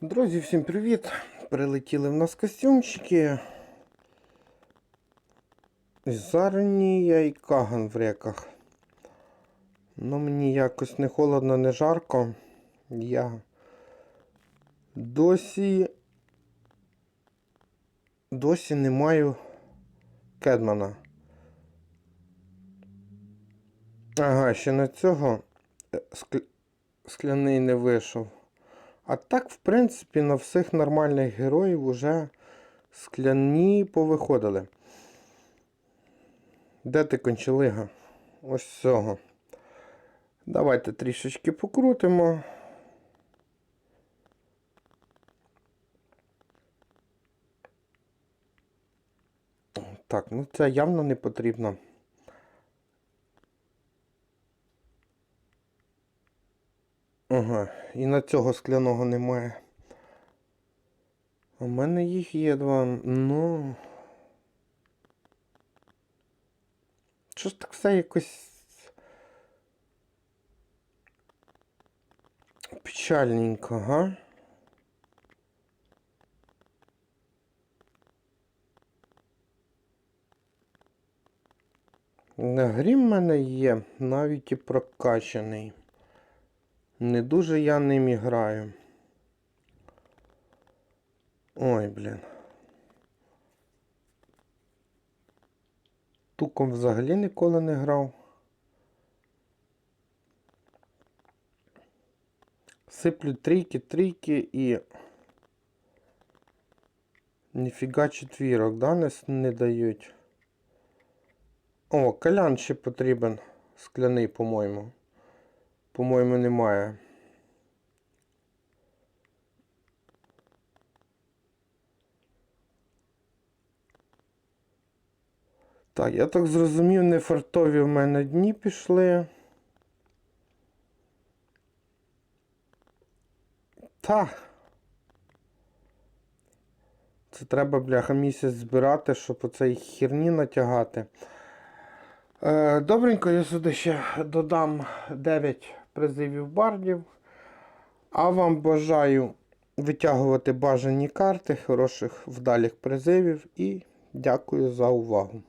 Друзі, всім привіт! Прилетіли в нас костюмчики. Зарнія і каган в реках. Ну, мені якось не холодно, не жарко. Я досі досі не маю кедмана. Ага, ще на цього е, скляний не вийшов. А так, в принципі, на всіх нормальних героїв уже скляні повиходили. Де ти кончелига? Ось цього. Давайте трішечки покрутимо. Так, ну це явно не потрібно. Ага, і на цього скляного немає. У мене їх є два. Ну. Що ж так все якось. Печальненько, га? Грім в мене є, навіть і прокачаний. Не дуже я ним граю. Ой, блін. Туком взагалі ніколи не грав. Сиплю трійки, трійки і. Ніфіга четвірок, да, не, не дають. О, калян ще потрібен. Скляний, по-моєму. По-моєму, немає. Так, я так зрозумів, не фартові в мене дні пішли. Та. Це треба, бляха, місяць збирати, щоб оцей херні натягати. Е, добренько, я сюди ще додам 9 призивів бардів. А вам бажаю витягувати бажані карти, хороших вдалих призивів і дякую за увагу.